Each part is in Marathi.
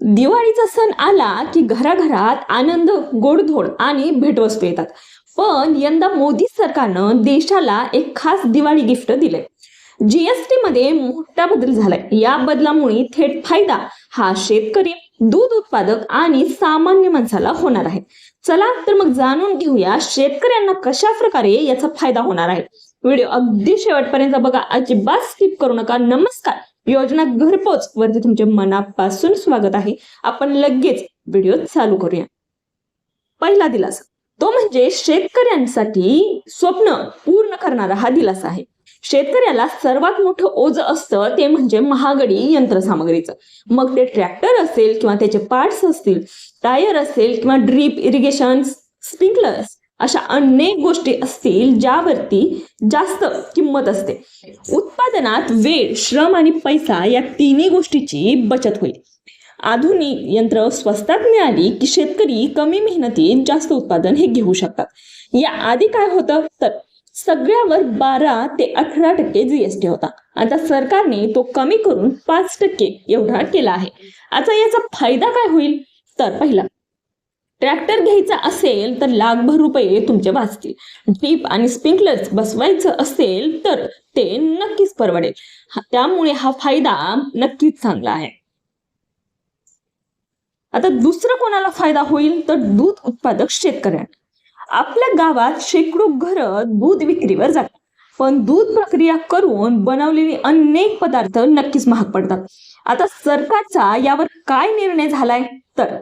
दिवाळीचा सण आला की घराघरात आनंद गोडधोड आणि भेटवस्तू येतात. पण यंदा मोदी सरकारनं देशाला एक खास दिवाळी गिफ्ट दिले जीएसटी मध्ये मोठा बदल झालाय. या बदलामुळे थेट फायदा हा शेतकरी दूध उत्पादक आणि सामान्य माणसाला होणार आहे. चला तर मग जाणून घेऊया शेतकऱ्यांना कशा प्रकारे याचा फायदा होणार आहे. व्हिडिओ अगदी शेवटपर्यंत बघा. अजिबात स्किप करू नका. नमस्कार. योजना घरपोच वरती तुमचे मनापासून स्वागत आहे. आपण लगेच व्हिडिओ चालू करूया. पहिला दिलासा. तो म्हणजे शेतकऱ्यांसाठी स्वप्न पूर्ण करणारा हा दिलासा आहे. शेतकऱ्याला सर्वात मोठं ओझ असतं ते म्हणजे महागडी यंत्रसामग्रीचं. मग ते ट्रॅक्टर असेल किंवा त्याचे पार्ट्स असतील टायर असेल किंवा ड्रीप इरिगेशन स्प्रिंकलर्स अशा अनेक गोष्टी असतील ज्यावरती जास्त किंमत असते. उत्पादनात वेळ श्रम आणि पैसा या तिन्ही गोष्टीची बचत होईल. आधुनिक यंत्र स्वस्तात मिळाली की शेतकरी कमी मेहनतीत जास्त उत्पादन हे घेऊ शकतात. या आधी काय होतं? तर सगळ्यावर बारा ते अठरा टक्के जीएसटी होता. आता सरकारने तो कमी करून पाच टक्के एवढा केला आहे. आता याचा फायदा काय होईल? तर पहिला ट्रॅक्टर घ्यायचा असेल तर लाखभर रुपये तुमचे वाचतील. ड्रीप आणि स्प्रिंकलर्स बसवायचं असेल तर ते नक्कीच परवडेल. त्यामुळे हा फायदा नक्कीच चांगला आहे. आता दुसरं कोणाला फायदा होईल? तर दूध उत्पादक शेतकऱ्यांना. आपल्या गावात शेकडो घर दूध विक्रीवर जातात. पण दूध प्रक्रिया करून बनवलेले अनेक पदार्थ नक्कीच महाग पडतात. आता सरकारचा यावर काय निर्णय झालाय? तर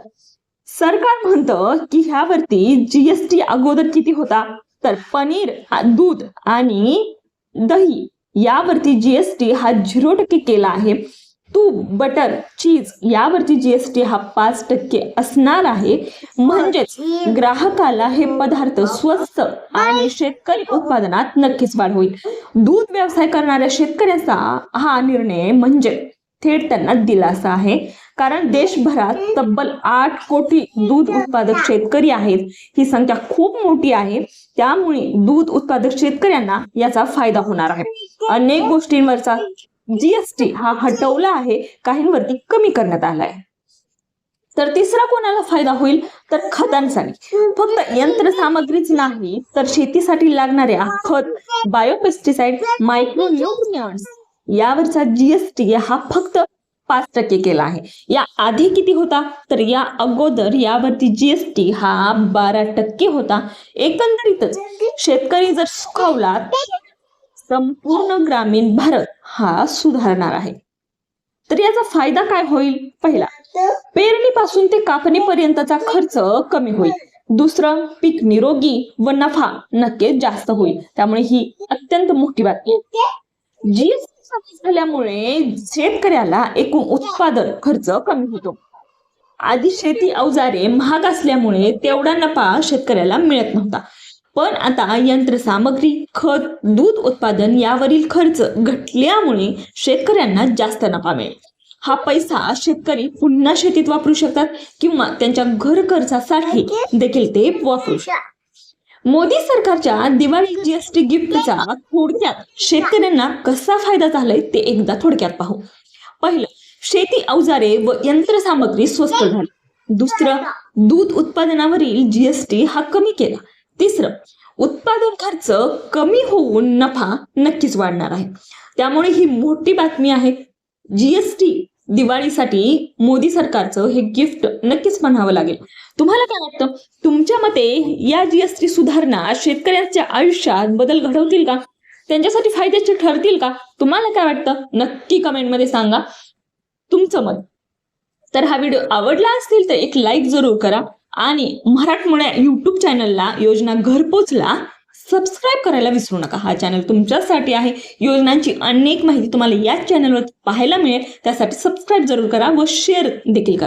सरकार म्हणतं की ह्यावरती जीएसटी अगोदर किती होता? तर पनीर दूध आणि दही यावरती जीएसटी हा झिरो टक्के केला आहे. तूप बटर चीज यावरती जीएसटी हा पाच टक्के असणार आहे. म्हणजेच ग्राहकाला हे पदार्थ स्वस्त आणि शेतकरी उत्पादनात नक्कीच वाढ होईल. दूध व्यवसाय करणाऱ्या शेतकऱ्याचा हा निर्णय म्हणजे थेट त्यांना दिलासा आहे. कारण देशभरात तब्बल आठ कोटी दूध उत्पादक शेतकरी आहेत. ही संख्या खूप मोठी आहे. त्यामुळे दूध उत्पादक शेतकऱ्यांना याचा फायदा होणार आहे. अनेक गोष्टींवरचा जीएसटी हा हटवला आहे. काहींवरती कमी करण्यात आलाय. तर तिसरा कोणाला फायदा होईल? तर खतांसाठी. फक्त यंत्रसामग्रीच नाही तर शेतीसाठी लागणाऱ्या खत बायोपेस्टिसाइड मायक्रो न्यूट्रियंट्स यावरचा जीएसटी हा फक्त पाच टक्के केला आहे. या आधी किती होता? तर या अगोदर यावरती जीएसटी हा बारा टक्के होता. एकंदरीतच शेतकरी जर सुखावला तर संपूर्ण ग्रामीण भारत हा सुधारणार आहे. तर याचा फायदा काय होईल? पहिला पेरणीपासून ते कापणीपर्यंतचा खर्च कमी होईल. दुसरं पीक निरोगी व नफा नक्कीच जास्त होईल. त्यामुळे ही अत्यंत मोठी बातमी. जीएसटी झाल्यामुळे शेतकऱ्याला एकूण उत्पादन खर्च कमी होतो. आधी शेती अवजारे महाग असल्यामुळे तेवढा नफा शेतकऱ्याला मिळत नव्हता. पण आता यंत्रसामग्री खत दूध उत्पादन यावरील खर्च घटल्यामुळे शेतकऱ्यांना जास्त नफा मिळेल. हा पैसा शेतकरी पुन्हा शेतीत वापरू शकतात किंवा त्यांच्या घर खर्चासाठी देखील ते वापरू शकतात. मोदी सरकारच्या दिवाळी जीएसटी गिफ्टचा थोडक्यात शेतकऱ्यांना कसा फायदा झालाय ते एकदा थोडक्यात पाहू. पहिलं शेती अवजारे व यंत्रसामग्री स्वस्त झाली. दुसरं दूध उत्पादनावरील जीएसटी हा कमी केला. तिसरं उत्पादन खर्च कमी होऊन नफा नक्कीच वाढणार आहे. त्यामुळे ही मोठी बातमी आहे. जीएसटी दिवाळीसाठी मोदी सरकारचं हे गिफ्ट नक्कीच म्हणावं लागेल. तुम्हाला काय वाटतं? तुमच्या मते या जीएसटी सुधारणा शेतकऱ्यांच्या आयुष्यात बदल घडवतील का? त्यांच्यासाठी फायद्याचे ठरतील का? तुम्हाला काय वाटतं? नक्की कमेंटमध्ये सांगा. तुमचं मत. तर हा व्हिडिओ आवडला असतील तर एक लाईक जरूर करा. आणि मराठमोळ्या युट्यूब चॅनलला योजना घरपोचला सबस्क्राईब करायला विसरू नका. हा चॅनल तुमच्यासाठी आहे. योजनांची अनेक माहिती तुम्हाला याच चॅनलवर पाहायला मिळेल. त्यासाठी सबस्क्राईब जरूर करा व शेअर देखील करा.